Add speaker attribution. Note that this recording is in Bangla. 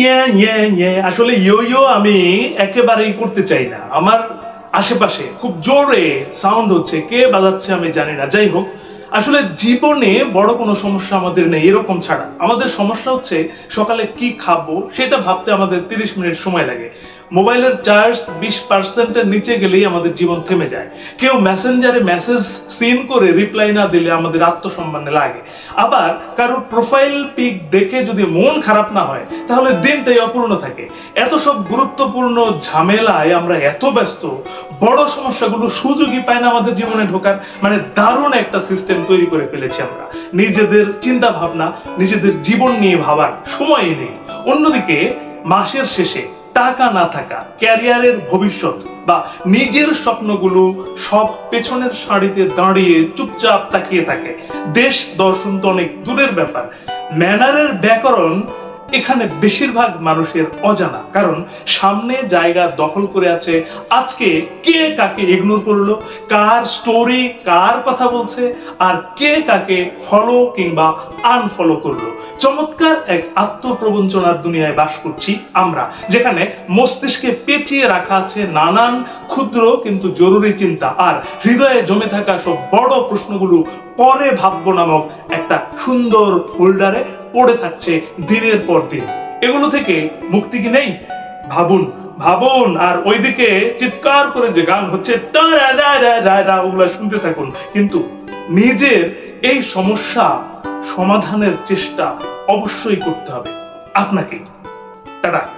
Speaker 1: ইয়ে ইয়ে ইয়ে। আসলে ইয়ো আমি একেবারেই করতে চাই না। আমার আশেপাশে খুব জোরে সাউন্ড হচ্ছে। কে বাজাচ্ছে আমি জানি না। যাই হোক আসলে জীবনে বড় কোনো সমস্যা আমাদের নেই, এরকম ছাড়া। আমাদের সমস্যা হচ্ছে সকালে কি খাব সেটা ভাবতে আমাদের তিরিশ মিনিট সময় লাগে। মোবাইলের চার্জ বিশ পার্সেন্টের নিচে গেলেই আমাদের জীবন থেমে যায়। কেউ মেসেঞ্জারে মেসেজ সিন করে রিপ্লাই না দিলে আমাদের আত্মসম্মানে লাগে। আবার কারোর প্রোফাইল পিক দেখে যদি মন খারাপ না হয়, তাহলে দিনটাই অপূর্ণ থাকে। এত সব গুরুত্বপূর্ণ ঝামেলায় আমরা এত ব্যস্ত, বড় সমস্যাগুলো সুযোগই পায় না আমাদের জীবনে ঢোকার। মানে দারুণ একটা সিস্টেম তৈরি করে ফেলেছি আমরা। নিজেদের চিন্তা ভাবনা নিজেদের জীবন নিয়ে ভাবার সময় নেই। অন্যদিকে, মাসের শেষে টাকা না থাকা, ক্যারিয়ারের ভবিষ্যৎ বা নিজের স্বপ্নগুলো সব পেছনের সারিতে দাঁড়িয়ে চুপচাপ তাকিয়ে থাকে। দেশ দর্শন তো অনেক দূরের ব্যাপার। ম্যানারের ব্যাকরণ এখানে বেশিরভাগ মানুষের অজানা। কারণ সামনে জায়গা দখল করে আছে। আজকে কে কাকে ইগনোর করল? কার স্টোরি কার কথা বলছে? আর কে কাকে ফলো কিংবা আনফলো করল? চমৎকার এক আত্মপ্রবঞ্চনার দুনিয়ায় বাস করছি আমরা, যেখানে মস্তিষ্কে পেঁচিয়ে রাখা আছে নানান ক্ষুদ্র কিন্তু জরুরি চিন্তা। আর হৃদয়ে জমে থাকা সব বড় প্রশ্নগুলো পরে ভাববো নামক একটা সুন্দর ফোল্ডারে পড়ে থাকছে দিনের পর দিন। এগুলো থেকে মুক্তি কি নেই? ভাবুন ভাবুন। আর ওইদিকে চিৎকার করে যে গান হচ্ছে ওগুলা শুনতে থাকুন। কিন্তু নিজের এই সমস্যা সমাধানের চেষ্টা অবশ্যই করতে হবে। আপনাকে। টাটা।